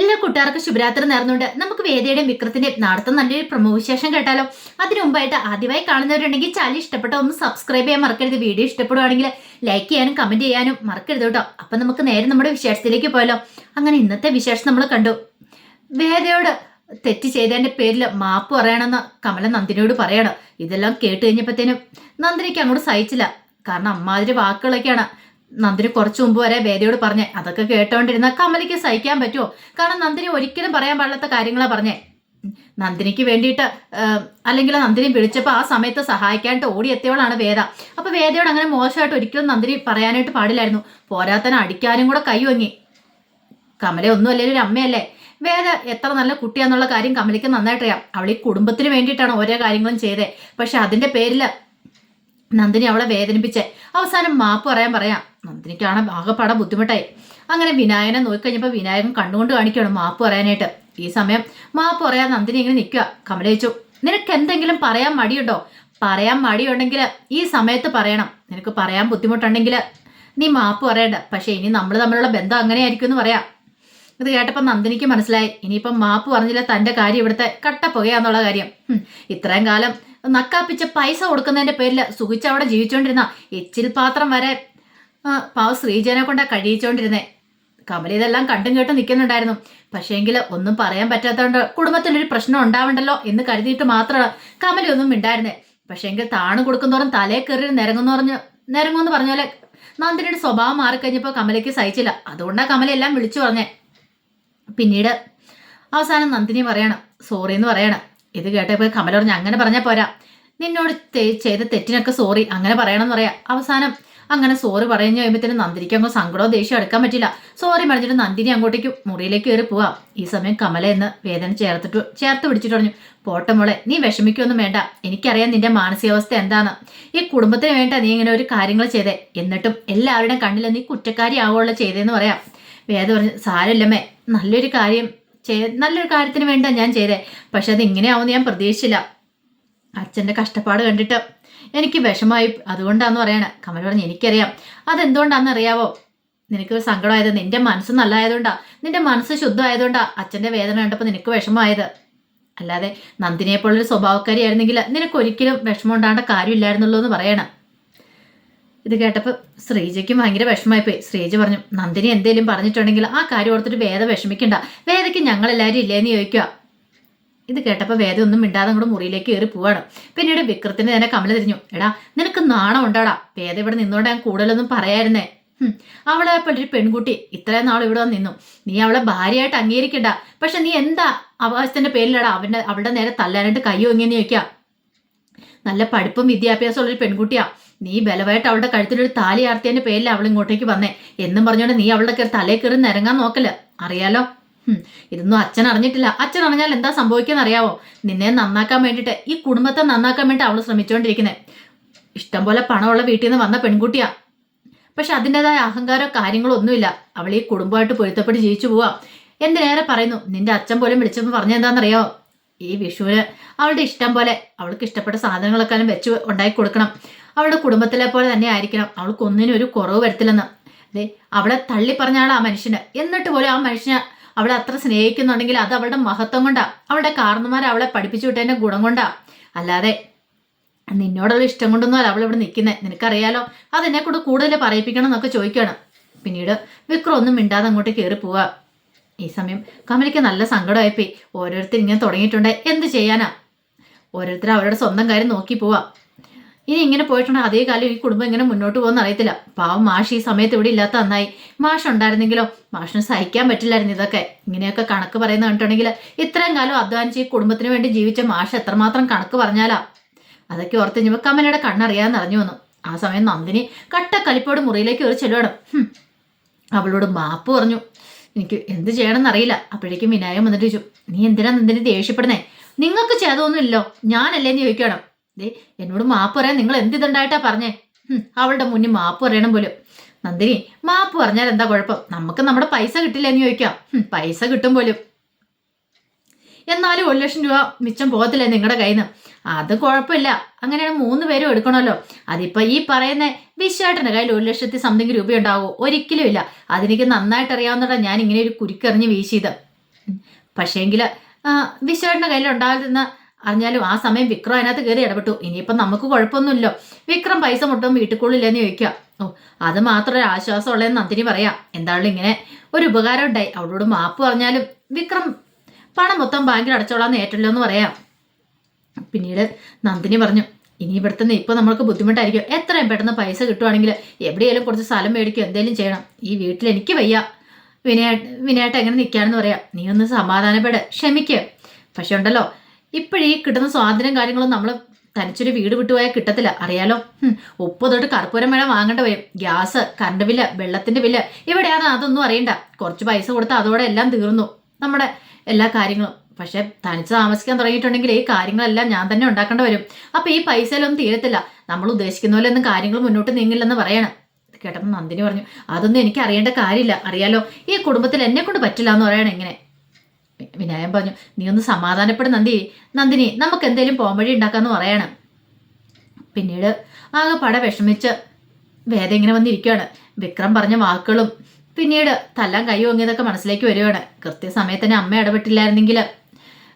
എല്ലാ കൂട്ടുകാർക്കും ശുഭരാത്രി നേർന്നുകൊണ്ട് നമുക്ക് വേദയുടെയും വിക്രത്തിന്റെയും നടത്തുന്ന നല്ലൊരു പ്രമോ വിശേഷം കേട്ടാലോ? അതിനു മുമ്പായിട്ട് ആദ്യമായി കാണുന്നവരുണ്ടെങ്കിൽ ചാനൽ ഇഷ്ടപ്പെട്ട ഒന്ന് സബ്സ്ക്രൈബ് ചെയ്യാൻ മറക്കരുത്. വീഡിയോ ഇഷ്ടപ്പെടുവാണെങ്കിൽ ലൈക്ക് ചെയ്യാനും കമന്റ് ചെയ്യാനും മറക്കരുത് കേട്ടോ. അപ്പൊ നമുക്ക് നേരെ നമ്മുടെ വിശേഷത്തിലേക്ക് പോയാലോ. അങ്ങനെ ഇന്നത്തെ വിശേഷം നമ്മൾ കണ്ടു. വേദയോട് തെറ്റ് ചെയ്തതിന്റെ പേരിൽ മാപ്പ് പറയണമെന്ന് കമല നന്ദിനിയോട് പറയണം. ഇതെല്ലാം കേട്ട് കഴിഞ്ഞപ്പോഴത്തേനും നന്ദിനിക്ക് അങ്ങോട്ട് സഹിച്ചില്ല. കാരണം അമ്മാതിരി വാക്കുകളൊക്കെയാണ്. നന്ദിനി കുറച്ചു മുമ്പ് വരെ വേദയോട് പറഞ്ഞേ അതൊക്കെ കേട്ടോണ്ടിരുന്ന കമലിക്ക് സഹിക്കാൻ പറ്റുമോ കാരണം നന്ദിനി ഒരിക്കലും പറയാൻ പാടില്ലാത്ത കാര്യങ്ങളാ പറഞ്ഞേ. നന്ദിനിക്ക് വേണ്ടിയിട്ട് അല്ലെങ്കിൽ നന്ദിനി വിളിച്ചപ്പോൾ ആ സമയത്ത് സഹായിക്കാനായിട്ട് ഓടിയെത്തിയവളാണ് വേദ. അപ്പൊ വേദയോട് അങ്ങനെ മോശമായിട്ട് ഒരിക്കലും നന്ദിനി പറയാനായിട്ട് പാടില്ലായിരുന്നു. പോരാത്തന അടിക്കാനും കൂടെ കൈവങ്ങി കമല ഒന്നും അല്ലെങ്കിൽ ഒരു അമ്മയല്ലേ? വേദ എത്ര നല്ല കുട്ടിയാന്നുള്ള കാര്യം കമലിക്ക് നന്നായിട്ട് അറിയാം അവൾ ഈ കുടുംബത്തിന് വേണ്ടിയിട്ടാണ് ഓരോ കാര്യങ്ങളും ചെയ്തേ. പക്ഷെ അതിന്റെ പേരിൽ നന്ദിനി അവളെ വേദനിപ്പിച്ചേ. അവസാനം മാപ്പ് പറയാൻ പറയാം. നന്ദിനിക്കാണ് ആകെപ്പാടെ ബുദ്ധിമുട്ടായി. അങ്ങനെ വിനായകനെ നോക്കിക്കഴിഞ്ഞപ്പോൾ വിനായകൻ കണ്ണുകൊണ്ട് കാണിക്കണം മാപ്പ് പറയാനായിട്ട്. ഈ സമയം മാപ്പ് പറയാൻ നന്ദിനി ഇങ്ങനെ നിൽക്കുക. കമല ചോദിച്ചു നിനക്ക് എന്തെങ്കിലും പറയാൻ മടിയുണ്ടോ? പറയാൻ മടിയുണ്ടെങ്കിൽ ഈ സമയത്ത് പറയണം. നിനക്ക് പറയാൻ ബുദ്ധിമുട്ടുണ്ടെങ്കിൽ നീ മാപ്പ് പറയണ്ട. പക്ഷേ ഇനി നമ്മൾ തമ്മിലുള്ള ബന്ധം അങ്ങനെയായിരിക്കും എന്ന് പറയാം. ഇത് കേട്ടപ്പോൾ നന്ദിനിക്ക് മനസ്സിലായി. ഇനിയിപ്പം മാപ്പ് പറഞ്ഞില്ല തന്റെ കാര്യം ഇവിടുത്തെ കട്ട പുകയാന്നുള്ള കാര്യം ഇത്രയും കാലം നക്കാപ്പിച്ച പൈസ കൊടുക്കുന്നതിന്റെ പേരിൽ സുഖിച്ച് അവിടെ ജീവിച്ചുകൊണ്ടിരുന്ന എച്ചിൽ പാത്രം വരെ പാവ ശ്രീജനെ കൊണ്ടാ കഴിയിച്ചുകൊണ്ടിരുന്നേ കമല ഇതെല്ലാം കണ്ടും കേട്ടും നിൽക്കുന്നുണ്ടായിരുന്നു പക്ഷേങ്കിൽ ഒന്നും പറയാൻ പറ്റാത്തതുകൊണ്ട് കുടുംബത്തിലൊരു പ്രശ്നം ഉണ്ടാവണ്ടല്ലോ എന്ന് കരുതിയിട്ട് മാത്രമാണ് കമലയൊന്നും ഉണ്ടായിരുന്നേ പക്ഷേങ്കിൽ താണ് കൊടുക്കുന്നോറും തലേ കയറി നിരങ്ങുന്നു പറഞ്ഞ് നിരങ്ങുമെന്ന് പറഞ്ഞ പോലെ നന്ദിനിയുടെ സ്വഭാവം മാറിക്കഴിഞ്ഞപ്പോൾ കമലയ്ക്ക് സഹിച്ചില്ല. അതുകൊണ്ടാണ് കമല എല്ലാം വിളിച്ചു പറഞ്ഞേ. പിന്നീട് അവസാനം നന്ദിനി പറയണം സോറി എന്ന് പറയണം. ഇത് കേട്ടപ്പോൾ കമല പറഞ്ഞു അങ്ങനെ പറഞ്ഞാൽ പോരാ. നിന്നോട് ചെയ്ത തെറ്റിനൊക്കെ സോറി അങ്ങനെ പറയണമെന്ന് പറയാ. അവസാനം അങ്ങനെ സോറി പറഞ്ഞു കഴിയുമ്പോഴത്തേനും നന്ദിനിക്ക് അങ്ങ് സങ്കടമോ ദേഷ്യം എടുക്കാൻ പറ്റില്ല. സോറി പറഞ്ഞിട്ട് നന്ദിനി അങ്ങോട്ടേക്ക് മുറിയിലേക്ക് കയറി പോവാ. ഈ സമയം കമല എന്ന് വേദന ചേർത്തിട്ട് ചേർത്ത് പിടിച്ചിട്ട് പറഞ്ഞു പോട്ടെ മോളെ നീ വിഷമിക്കൊന്നും വേണ്ട. എനിക്കറിയാം നിന്റെ മാനസികാവസ്ഥ എന്താന്ന്. ഈ കുടുംബത്തിന് വേണ്ട നീ ഇങ്ങനെ ഒരു കാര്യങ്ങൾ ചെയ്തേ. എന്നിട്ടും എല്ലാവരുടെയും കണ്ണിൽ നീ കുറ്റക്കാരി ആവുള്ള ചെയ്തേന്ന് പറയാം. വേദ പറഞ്ഞു സാരമില്ലമ്മേ. നല്ലൊരു കാര്യം നല്ലൊരു കാര്യത്തിന് വേണ്ട ഞാൻ ചെയ്തേ. പക്ഷെ അത് ഇങ്ങനെയാവുമെന്ന് ഞാൻ പ്രതീക്ഷിച്ചില്ല. അച്ഛന്റെ കഷ്ടപ്പാട് കണ്ടിട്ട് എനിക്ക് വിഷമായി അതുകൊണ്ടാന്ന് പറയണ. കമൽ പറഞ്ഞു എനിക്കറിയാം. അതെന്തുകൊണ്ടാണെന്ന് അറിയാവോ? നിനക്ക് സങ്കടമായത് നിന്റെ മനസ്സ് നല്ലതായതുകൊണ്ടാ നിന്റെ മനസ്സ് ശുദ്ധമായതുകൊണ്ടാ അച്ഛന്റെ വേദന കണ്ടപ്പോൾ നിനക്ക് വിഷമമായത്. അല്ലാതെ നന്ദിനെ പോലൊരു സ്വഭാവക്കാരിയായിരുന്നെങ്കിൽ നിനക്ക് ഒരിക്കലും വിഷമം ഉണ്ടാകേണ്ട കാര്യമില്ലായിരുന്നുള്ളൂ എന്ന് പറയണം. ഇത് കേട്ടപ്പോൾ ശ്രീജയ്ക്കും ഭയങ്കര വിഷമമായിപ്പോയി. ശ്രീജ പറഞ്ഞു നന്ദിനി എന്തേലും പറഞ്ഞിട്ടുണ്ടെങ്കിൽ ആ കാര്യം ഓർത്തിട്ട് വേദ വിഷമിക്കണ്ട. വേദയ്ക്ക് ഞങ്ങളെല്ലാവരും ഇല്ലേന്ന് ചോദിക്കുക ഇത് കേട്ടപ്പോൾ വേദ ഒന്നും മിണ്ടാതെ അങ്ങോട്ട് മുറിയിലേക്ക് കയറി പോവാണ്. പിന്നീട് വിക്രത്തിന് തന്നെ കമല തിരിഞ്ഞു എടാ നിനക്ക് നാണം ഉണ്ടാടാ? വേദ ഇവിടെ നിന്നോണ്ട് ഞാൻ കൂടുതലൊന്നും പറയായിരുന്നേ. അവളെ ഒരു പെൺകുട്ടി ഇത്രയും നാൾ ഇവിടെ നിന്നു. നീ അവളെ ഭാര്യയായിട്ട് അംഗീകരിക്കണ്ട. പക്ഷെ നീ എന്താ അവകാശത്തിന്റെ പേരിലടാ അവന്റെ അവളുടെ നേരെ തല്ലാനായിട്ട് കയ്യോ ഇങ്ങനെ ചോദിക്കാം നല്ല പഠിപ്പും വിദ്യാഭ്യാസമുള്ളൊരു പെൺകുട്ടിയാ. നീ ബലമായിട്ട് അവളുടെ കഴുത്തിലൊരു താലി ആർത്തിയതിന്റെ പേരിൽ അവൾ ഇങ്ങോട്ടേക്ക് വന്നേ. എന്നും പറഞ്ഞോണ്ട് നീ അവളുടെ തലേ കയറി നിരങ്ങാൻ നോക്കല്ല അറിയാലോ? ഇതൊന്നും അച്ഛൻ അറിഞ്ഞിട്ടില്ല. അച്ഛൻ അറിഞ്ഞാൽ എന്താ സംഭവിക്കുന്ന അറിയാവോ? നിന്നെ നന്നാക്കാൻ വേണ്ടിട്ട് ഈ കുടുംബത്തെ നന്നാക്കാൻ വേണ്ടി അവൾ ശ്രമിച്ചുകൊണ്ടിരിക്കുന്നത് ഇഷ്ടം പോലെ പണമുള്ള വീട്ടിൽ നിന്ന് വന്ന പെൺകുട്ടിയാ. പക്ഷെ അതിന്റെതായ അഹങ്കാരോ കാര്യങ്ങളോ ഒന്നുമില്ല. അവൾ ഈ കുടുംബമായിട്ട് പൊരുത്തപ്പെട്ട് ജീവിച്ചു പോവാ. നേരെ പറയുന്നു? നിന്റെ അച്ഛൻ പോലും വിളിച്ചപ്പോൾ പറഞ്ഞെന്താണെന്നറിയാവോ ഈ വിഷുവിന് അവളുടെ ഇഷ്ടം പോലെ അവൾക്ക് ഇഷ്ടപ്പെട്ട സാധനങ്ങളൊക്കെ വെച്ച് ഉണ്ടാക്കി കൊടുക്കണം. അവളുടെ കുടുംബത്തിലെ പോലെ തന്നെ ആയിരിക്കണം. അവൾക്ക് ഒന്നിനും ഒരു കുറവ് വരത്തില്ലെന്ന്. അതെ അവളെ തള്ളി പറഞ്ഞാണ് ആ മനുഷ്യന്. എന്നിട്ട് പോലും ആ മനുഷ്യനെ അവളെ അത്ര സ്നേഹിക്കുന്നുണ്ടെങ്കിൽ അത് അവളുടെ മഹത്വം കൊണ്ടാ. അവളുടെ കാരണന്മാർ അവളെ പഠിപ്പിച്ചു വിട്ടതിന്റെ ഗുണം കൊണ്ടാ. അല്ലാതെ നിന്നോടുള്ള ഇഷ്ടം കൊണ്ടൊന്നും അല്ല അവൾ ഇവിടെ നിൽക്കുന്നത് നിനക്കറിയാലോ അതെന്നെ കൂടെ കൂടുതൽ പറയിപ്പിക്കണം എന്നൊക്കെ ചോദിക്കണം പിന്നീട് വിക്രം ഒന്നും മിണ്ടാതെ അങ്ങോട്ട് കയറി പോവാ. ഈ സമയം കമലിക്ക് നല്ല സങ്കടമായിപ്പോയി. ഓരോരുത്തർ ഇങ്ങനെ തുടങ്ങിയിട്ടുണ്ട്. എന്ത് ചെയ്യാനാ? ഓരോരുത്തർ അവരുടെ സ്വന്തം കാര്യം നോക്കി പോവാ. ഇനി ഇങ്ങനെ പോയിട്ടുണ്ടെങ്കിൽ അതേ കാലം ഈ കുടുംബം ഇങ്ങനെ മുന്നോട്ട് പോകുന്ന അറിയത്തില്ല. പാവം മാഷ് ഈ സമയത്ത് ഇവിടെ ഇല്ലാത്ത നന്നായി. മാഷ് ഉണ്ടായിരുന്നെങ്കിലോ? മാഷിന് സഹിക്കാൻ പറ്റില്ലായിരുന്നു ഇതൊക്കെ. ഇങ്ങനെയൊക്കെ കണക്ക് പറയുന്ന കണ്ടിട്ടുണ്ടെങ്കിൽ ഇത്രയും കാലം അധ്വാനിച്ച് ഈ കുടുംബത്തിന് വേണ്ടി ജീവിച്ച മാഷ് എത്രമാത്രം കണക്ക് പറഞ്ഞാലാ? അതൊക്കെ ഓർത്ത് കഴിഞ്ഞപ്പോൾ കമലയുടെ കണ്ണറിയാന്ന് അറിഞ്ഞു വന്നു. ആ സമയം നന്ദിനി കട്ട കലിപ്പോട് മുറിയിലേക്ക് ഒരു ചെലവിടും അവളോട് മാപ്പ് പറഞ്ഞു. എനിക്ക് എന്ത് ചെയ്യണമെന്ന് അറിയില്ല. അപ്പോഴേക്കും വിനായകം വന്നിട്ട് ചോദിച്ചു നീ എന്തിനാ നന്ദിനി ദേഷ്യപ്പെടുന്നേ? നിങ്ങൾക്ക് ചെയ്തൊന്നുമില്ലോ ഞാനല്ലേന്ന് ചോദിക്കണം ദേ എന്നോട് മാപ്പ് പറയാൻ നിങ്ങൾ എന്തിതുണ്ടായിട്ടാ പറഞ്ഞേ? അവളുടെ മുന്നിൽ മാപ്പ് പറയണം പോലും. നന്ദിനി മാപ്പ് പറഞ്ഞാൽ എന്താ കുഴപ്പം? നമുക്ക് നമ്മുടെ പൈസ കിട്ടില്ല എന്ന് ചോദിക്കാം. പൈസ കിട്ടും പോലും. എന്നാലും ഒരു ലക്ഷം രൂപ മിച്ചം പോകത്തില്ലേ നിങ്ങളുടെ കയ്യിൽ നിന്ന് അത് കുഴപ്പമില്ല. അങ്ങനെയാണ് മൂന്ന് പേരും എടുക്കണമല്ലോ. അതിപ്പോൾ ഈ പറയുന്ന വിശ്വായിട്ടുണ്ട് കയ്യിൽ ഒരു ലക്ഷത്തി സംതിങ് രൂപ ഉണ്ടാവോ ഒരിക്കലും ഇല്ല. അതെനിക്ക് നന്നായിട്ട് അറിയാവുന്നതാണ് ഞാൻ ഇങ്ങനെ ഒരു കുരുക്കെറിഞ്ഞ് വീശിയത് പക്ഷേങ്കിൽ വിശ്വേട്ടന്റെ കയ്യിൽ ഉണ്ടായിരുന്ന അറിഞ്ഞാലും ആ സമയം വിക്രം അതിനകത്ത് കയറി ഇടപെട്ടു. ഇനിയിപ്പം നമുക്ക് കുഴപ്പമൊന്നുമില്ലോ. വിക്രം പൈസ മുട്ടും വീട്ടിക്കുള്ളില്ലെന്ന് ചോദിക്കുക. ഓ അത് മാത്രം ഒരു ആശ്വാസമുള്ളതെന്ന് നന്ദിനി പറയാം. എന്തായാലും ഇങ്ങനെ ഒരു ഉപകാരം ഉണ്ടായി അവളോട് മാപ്പ് പറഞ്ഞാലും വിക്രം പണം മൊത്തം ബാങ്കിൽ അടച്ചോളാന്ന് ഏറ്റല്ലോ എന്ന് പറയാം. പിന്നീട് നന്ദിനി പറഞ്ഞു ഇനി ഇവിടുത്തെ ഇപ്പോൾ നമ്മൾക്ക് ബുദ്ധിമുട്ടായിരിക്കും. എത്രയും പെട്ടെന്ന് പൈസ കിട്ടുവാണെങ്കിൽ എവിടെയെങ്കിലും കുറച്ച് സ്ഥലം മേടിക്കും എന്തെങ്കിലും ചെയ്യണം. ഈ വീട്ടിൽ എനിക്ക് വയ്യ. വിനയ വിനയായിട്ട് എങ്ങനെ നിൽക്കുകയാണെന്ന് പറയാം. നീ ഒന്ന് സമാധാനപ്പെട്. ക്ഷമിക്കുക പക്ഷെ ഉണ്ടല്ലോ ഇപ്പോഴീ കിട്ടുന്ന സ്വാതന്ത്ര്യം കാര്യങ്ങളും നമ്മൾ തനിച്ചൊരു വീട് വിട്ടുപോയാൽ കിട്ടത്തില്ല. അറിയാലോ? ഉപ്പ് തൊട്ട് കർപ്പൂരം വേണം വാങ്ങേണ്ട വരും ഗ്യാസ് കറണ്ട് ബില്ല് വെള്ളത്തിന്റെ ബില്ല്. ഇവിടെയാണ് അതൊന്നും അറിയണ്ട. കുറച്ച് പൈസ കൊടുത്താൽ അതോടെ എല്ലാം തീർന്നു. നമ്മുടെ എല്ലാ കാര്യങ്ങളും. പക്ഷെ തനിച്ച് താമസിക്കാൻ തുടങ്ങിയിട്ടുണ്ടെങ്കിൽ ഈ കാര്യങ്ങളെല്ലാം ഞാൻ തന്നെ ഉണ്ടാക്കേണ്ടി വരും. അപ്പൊ ഈ പൈസയിലൊന്നും തീരത്തില്ല. നമ്മൾ ഉദ്ദേശിക്കുന്ന പോലെ ഒന്നും കാര്യങ്ങൾ മുന്നോട്ട് നീങ്ങില്ലെന്ന് പറയണം. കേട്ടപ്പോൾ നന്ദിനി പറഞ്ഞു അതൊന്നും എനിക്ക് അറിയേണ്ട കാര്യമില്ല. അറിയാലോ? ഈ കുടുംബത്തിൽ എന്നെ കൊണ്ട് പറ്റില്ല എന്ന് പറയണം ഇങ്ങനെ. വിനായൻ പറഞ്ഞു നീ ഒന്ന് സമാധാനപ്പെടും നന്ദി. നന്ദിനി നമുക്ക് എന്തെങ്കിലും പോംവഴി ഉണ്ടാക്കാന്ന് പറയണം. പിന്നീട് ആകെ പട വിഷമിച്ച് വേദ ഇങ്ങനെ വന്നിരിക്കുകയാണ് വിക്രം പറഞ്ഞ വാക്കുകളും പിന്നീട് തല്ലാൻ കൈ ഓങ്ങിയതൊക്കെ മനസ്സിലേക്ക് വരികയാണ് കൃത്യസമയത്ത് തന്നെ അമ്മ ഇടപെട്ടില്ലായിരുന്നെങ്കിൽ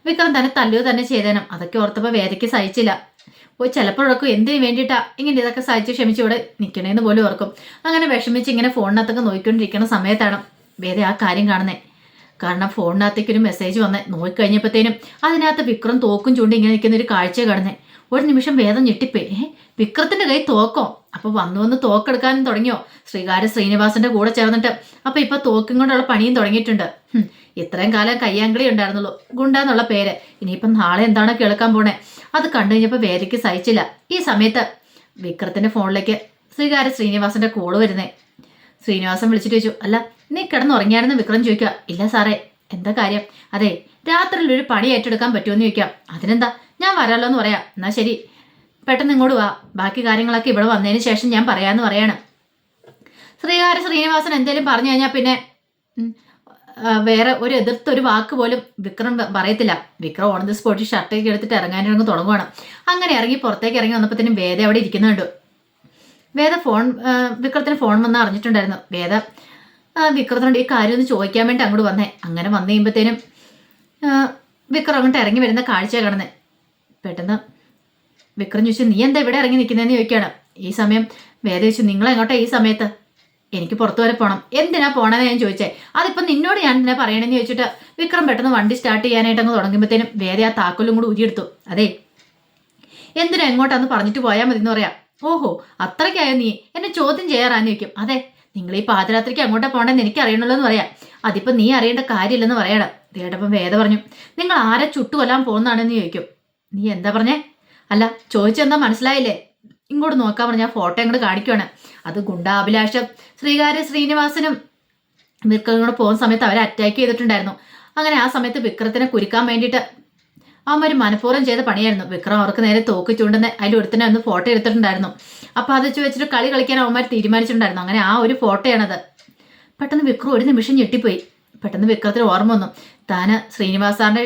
വിക്രം തന്നെ തല്ലുക തന്നെ ചെയ്തേനും. അതൊക്കെ ഓർത്തപ്പോൾ വേദയ്ക്ക് സഹിച്ചില്ല. ഓ ചിലപ്പോഴൊക്കെ എന്തിനു വേണ്ടിയിട്ടാ ഇങ്ങനെ ഇതൊക്കെ സഹിച്ച് ക്ഷമിച്ച് ഇവിടെ നിൽക്കണേന്ന് പോലും ഓർക്കും. അങ്ങനെ വിഷമിച്ച് ഇങ്ങനെ ഫോണിനകത്തൊക്കെ നോക്കിക്കൊണ്ടിരിക്കുന്ന സമയത്താണ് വേദ ആ കാര്യം കാണുന്നത് കാരണം ഫോണിനകത്തേക്ക് ഒരു മെസ്സേജ് വന്ന് നോക്കിക്കഴിഞ്ഞപ്പോഴത്തേനും അതിനകത്ത് വിക്രം തോക്കും ചൂണ്ടി ഇങ്ങനെ നിൽക്കുന്ന ഒരു കാഴ്ച കടന്നേ. ഒരു നിമിഷം വേദം ഞെട്ടിപ്പേ ഏഹ് വിക്രത്തിന്റെ കൈ തോക്കോ? അപ്പൊ വന്നു വന്ന് തോക്കെടുക്കാനും തുടങ്ങിയോ? ശ്രീകാര ശ്രീനിവാസന്റെ കൂടെ ചേർന്നിട്ട് അപ്പൊ ഇപ്പൊ തോക്കും കൊണ്ടുള്ള പണിയും തുടങ്ങിയിട്ടുണ്ട്. ഇത്രയും കാലം കയ്യാങ്കളി ഉണ്ടായിരുന്നുള്ളൂ. ഗുണ്ട എന്നുള്ള പേര്. ഇനിയിപ്പം നാളെ എന്താണോ കേൾക്കാൻ പോണേ? അത് കണ്ടു കഴിഞ്ഞപ്പോൾ വേലയ്ക്ക് സഹിച്ചില്ല. ഈ സമയത്ത് വിക്രത്തിന്റെ ഫോണിലേക്ക് ശ്രീകാര ശ്രീനിവാസന്റെ കോൾ വരുന്നേ. ശ്രീനിവാസൻ വിളിച്ചിട്ട് ചോദിച്ചു അല്ല നീ കിടന്നുറങ്ങിയായിരുന്നു? വിക്രം ചോദിക്കുക. ഇല്ല സാറേ. എന്താ കാര്യം? അതെ രാത്രിയിൽ ഒരു പണി ഏറ്റെടുക്കാൻ പറ്റുമെന്ന് ചോദിക്കാം. അതിനെന്താ? ഞാൻ വരാമല്ലോ എന്ന് പറയാം. എന്നാ ശരി. പെട്ടെന്ന് ഇങ്ങോട്ട് വാ. ബാക്കി കാര്യങ്ങളൊക്കെ ഇവിടെ വന്നതിന് ശേഷം ഞാൻ പറയാമെന്ന് പറയാണ്. ശ്രീകാര ശ്രീനിവാസൻ എന്തേലും പറഞ്ഞു കഴിഞ്ഞാൽ പിന്നെ വേറെ ഒരു എതിർത്ത ഒരു വാക്ക് പോലും വിക്രം പറയത്തില്ല. വിക്രം ഓൺ ദി സ്പോട്ടിൽ ഷർട്ടൊക്കെ എടുത്തിട്ട് ഇറങ്ങാനിറങ്ങി തുടങ്ങുവാണ്. അങ്ങനെ ഇറങ്ങി പുറത്തേക്ക് ഇറങ്ങി വന്നപ്പോഴത്തേനും വേദ അവിടെ ഇരിക്കുന്നുണ്ട്. വേദ ഫോൺ വിക്രത്തിന് ഫോൺ വന്ന് അറിഞ്ഞിട്ടുണ്ടായിരുന്നു. വേദ വിക്രത്തിനോട് ഈ കാര്യം ഒന്ന് ചോദിക്കാൻ വേണ്ടി അങ്ങോട്ട് വന്നേ. അങ്ങനെ വന്നു കഴിയുമ്പോഴത്തേനും വിക്രം അങ്ങോട്ട് ഇറങ്ങി വരുന്ന കാഴ്ച കാണുന്നേ. പെട്ടെന്ന് വിക്രം ചോദിച്ചു നീ എന്താ ഇവിടെ ഇറങ്ങി നിൽക്കുന്നതെന്ന് ചോദിക്കുകയാണ്. ഈ സമയം വേദ ചോദിച്ചു നിങ്ങളെങ്ങോട്ടെ ഈ സമയത്ത്? എനിക്ക് പുറത്തു വരെ പോകണം എന്തിനാ പോണെന്ന് ഞാൻ ചോദിച്ചേ. അതിപ്പോ നിന്നോട് ഞാൻ എന്തിനാ പറയണെന്ന് ചോദിച്ചിട്ട് വിക്രം പെട്ടെന്ന് വണ്ടി സ്റ്റാർട്ട് ചെയ്യാനായിട്ട് അങ്ങ് തുടങ്ങുമ്പോഴത്തേനും വേദ ആ താക്കോലും കൂടി ഊരിയെടുത്തു. അതെ എന്തിനാ എങ്ങോട്ടാന്ന് പറഞ്ഞിട്ട് പോയാൽ മതി എന്ന് പറയാം. ഓഹോ അത്രയ്ക്കായോ നീ? എന്നെ ചോദ്യം ചെയ്യാറാന്ന് ചോദിക്കും. അതെ നിങ്ങൾ ഈ പാതിരാത്രിക്ക് അങ്ങോട്ടാ പോകണ്ടെന്ന് എനിക്ക് അറിയണല്ലോ എന്ന് പറയാം. അതിപ്പോ നീ അറിയേണ്ട കാര്യമില്ലെന്ന് പറയണം. ദേടപ്പം വേദ പറഞ്ഞു നിങ്ങൾ ആരെ ചുട്ടുകൊല്ലാൻ പോകുന്നതാണെന്ന് ചോദിക്കും. നീ എന്താ പറഞ്ഞേ? അല്ല ചോദിച്ചെന്താ മനസ്സിലായില്ലേ? ഇങ്ങോട്ട് നോക്കാൻ പറഞ്ഞ ഫോട്ടോ ഇങ്ങോട്ട് കാണിക്കുവാണ്. അത് ഗുണ്ടാഭിലാഷം ശ്രീകാര്യ ശ്രീനിവാസനും വിക്രം കൂടെ പോകുന്ന സമയത്ത് അവരെ അറ്റാക്ക് ചെയ്തിട്ടുണ്ടായിരുന്നു. അങ്ങനെ ആ സമയത്ത് വിക്രത്തിനെ കുരുക്കാൻ വേണ്ടിയിട്ട് അവന്മാർ മനഃപൂർവം ചെയ്ത പണിയായിരുന്നു. വിക്രം അവർക്ക് നേരെ തോക്ക് ചൂണ്ടുന്ന അതിൽ ഒരുത്തനെ ഒന്ന് ഫോട്ടോ എടുത്തിട്ടുണ്ടായിരുന്നു. അപ്പോൾ അത് വെച്ച് വെച്ചിട്ട് കളി കളിക്കാൻ അവന്മാർ തീരുമാനിച്ചിട്ടുണ്ടായിരുന്നു. അങ്ങനെ ആ ഒരു ഫോട്ടോയാണത്. പെട്ടെന്ന് വിക്രം ഒരു നിമിഷം ഞെട്ടിപ്പോയി. പെട്ടെന്ന് വിക്രത്തിന് ഓർമ്മ വന്നു. താന് ശ്രീനിവാസ് സാറിനെ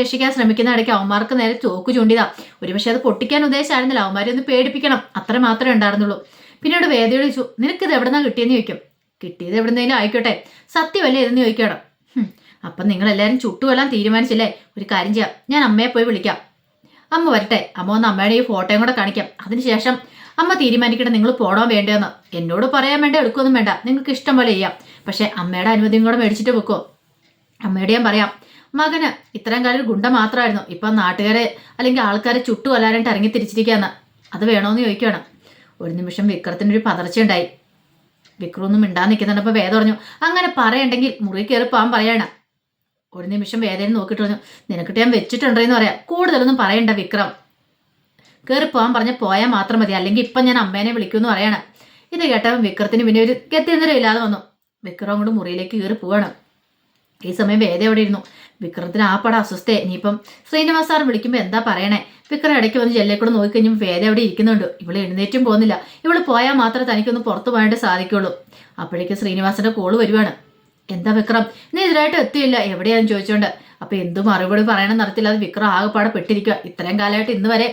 രക്ഷിക്കാൻ ശ്രമിക്കുന്ന ഇടയ്ക്ക് അവന്മാർക്ക് നേരെ തോക്ക് ചൂണ്ടിയതാ. ഒരുപക്ഷെ അത് പൊട്ടിക്കാൻ ഉദ്ദേശമായിരുന്നില്ല. അവന്മാരെ ഒന്ന് പേടിപ്പിക്കണം. അത്ര മാത്രമേ ഉണ്ടായിരുന്നുള്ളൂ. പിന്നീട് വേദിയോട് ചോദിച്ചു നിനക്കിത് എവിടെന്നാ കിട്ടിയെന്ന് ചോദിക്കും? കിട്ടിയത് എവിടുന്നേലും ആയിക്കോട്ടെ. സത്യമല്ലേ ഇതെന്ന് ചോദിക്കണം അപ്പം നിങ്ങൾ എല്ലാവരും ചുട്ടുകൊല്ലാൻ തീരുമാനിച്ചില്ലേ? ഒരു കാര്യം ചെയ്യാം. ഞാൻ അമ്മയെ പോയി വിളിക്കാം. അമ്മ വരട്ടെ. അമ്മ ഒന്ന് അമ്മയുടെ ഈ ഫോട്ടോയും കൂടെ കാണിക്കാം. അതിനുശേഷം അമ്മ തീരുമാനിക്കട്ടെ. നിങ്ങൾ പോണോ വേണ്ടതെന്ന് എന്നോട് പറയാൻ വേണ്ട എടുക്കൊന്നും വേണ്ട. നിങ്ങൾക്ക് ഇഷ്ടം പോലെ ചെയ്യാം. പക്ഷേ അമ്മയുടെ അനുമതിയും കൂടെ മേടിച്ചിട്ട് വെക്കോ അമ്മയോട് ഞാൻ പറയാം മകന് ഇത്രയും കാലം ഒരു ഗുണ്ട മാത്രമായിരുന്നു. ഇപ്പം നാട്ടുകാരെ അല്ലെങ്കിൽ ആൾക്കാരെ ചുട്ടു കൊല്ലാനായിട്ട് ഇറങ്ങി തിരിച്ചിരിക്കുകയെന്ന് അത് വേണോന്ന് ചോദിക്കുകയാണ്. ഒരു നിമിഷം വിക്രത്തിനൊരു പതർച്ചയുണ്ടായി. വിക്രമൊന്നും മിണ്ടാൻ നിൽക്കുന്നുണ്ടപ്പോൾ വേദ പറഞ്ഞു അങ്ങനെ പറയണ്ടെങ്കിൽ മുറി കയറി പോകാൻ പറയാണ്. ഒരു നിമിഷം വേദന നോക്കിയിട്ട് പറഞ്ഞു നിനക്കിട്ട് ഞാൻ വെച്ചിട്ടുണ്ടെന്ന് പറയാം. കൂടുതലൊന്നും പറയണ്ട വിക്രം. കയറി പോകാൻ പറഞ്ഞ പോയാൽ മാത്രം മതി. അല്ലെങ്കിൽ ഇപ്പം ഞാൻ അമ്മേനെ വിളിക്കുമെന്ന് പറയാണ്. ഇത് കേട്ടവൻ വിക്രത്തിന് പിന്നെ ഒരു ഗത്യന്തരം ഇല്ലാതെ വന്നു. വിക്രം അങ്ങോട്ട് മുറിയിലേക്ക് കയറി പോവാണ്. ഈ സമയം വേദ എവിടെ ഇരുന്നു? വിക്രത്തിന് ആ പടം അസ്വസ്ഥയെ ഇനിയിപ്പം ശ്രീനിവാസ് സാർ വിളിക്കുമ്പോൾ എന്താ പറയണേ? വിക്രം ഇടയ്ക്ക് വന്ന് ജെല്ലെ കൂടെ നോക്കിക്കഴിഞ്ഞപ്പോൾ വേദ അവിടെ ഇരിക്കുന്നുണ്ട്. ഇവൾ എഴുന്നേറ്റും പോകുന്നില്ല. ഇവൾ പോയാൽ മാത്രമേ തനിക്കൊന്ന് പുറത്തു പോകാനായിട്ട് സാധിക്കുള്ളൂ. അപ്പോഴേക്കും ശ്രീനിവാസന്റെ കോൾ വരുവാണ്. എന്താ വിക്രം? നീ ഇതിനായിട്ട് എത്തിയില്ല. എവിടെയാന്ന് ചോദിച്ചോണ്ട്. അപ്പൊ എന്ത് മറുപടി പറയണം നടത്തില്ല അത് വിക്രം ആകെപ്പാടെ പെട്ടിരിക്കുക ഇത്രയും കാലമായിട്ട് ഇന്ന് വരെ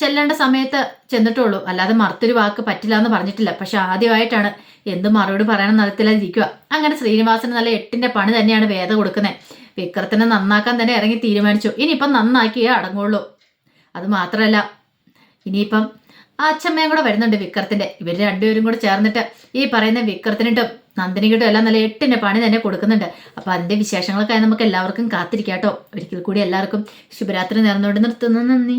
ചെല്ലേണ്ട സമയത്ത് ചെന്നിട്ടുള്ളൂ. അല്ലാതെ മറുത്തൊരു വാക്ക് പറ്റില്ല എന്ന് പറഞ്ഞിട്ടില്ല. പക്ഷെ ആദ്യമായിട്ടാണ് എന്ത് മറുപടി പറയണം നടത്തില്ലാതിരിക്കുക അങ്ങനെ ശ്രീനിവാസന് നല്ല എട്ടിന്റെ പണി തന്നെയാണ് വേദ കൊടുക്കുന്നത് വിക്രത്തിനെ നന്നാക്കാൻ തന്നെ ഇറങ്ങി തീരുമാനിച്ചു. ഇനിയിപ്പം നന്നാക്കിയേ അടങ്ങുള്ളൂ. അത് മാത്രമല്ല ഇനിയിപ്പം ആ അച്ഛമ്മയും കൂടെ വരുന്നുണ്ട് വിക്രത്തിന്റെ. ഇവർ രണ്ടുപേരും കൂടെ ചേർന്നിട്ട് ഈ പറയുന്ന വിക്രത്തിനിട്ടും നന്ദിനിക്കിട്ടും എല്ലാം നല്ല എട്ടിന്റെ പണി തന്നെ കൊടുക്കുന്നുണ്ട്. അപ്പൊ അതിന്റെ വിശേഷങ്ങൾക്കായി നമുക്ക് എല്ലാവർക്കും കാത്തിരിക്കാട്ടോ ഒരിക്കൽ കൂടി എല്ലാവർക്കും ശുഭരാത്രി നേർന്നുകൊണ്ട് നിർത്തുന്നു. നന്ദി.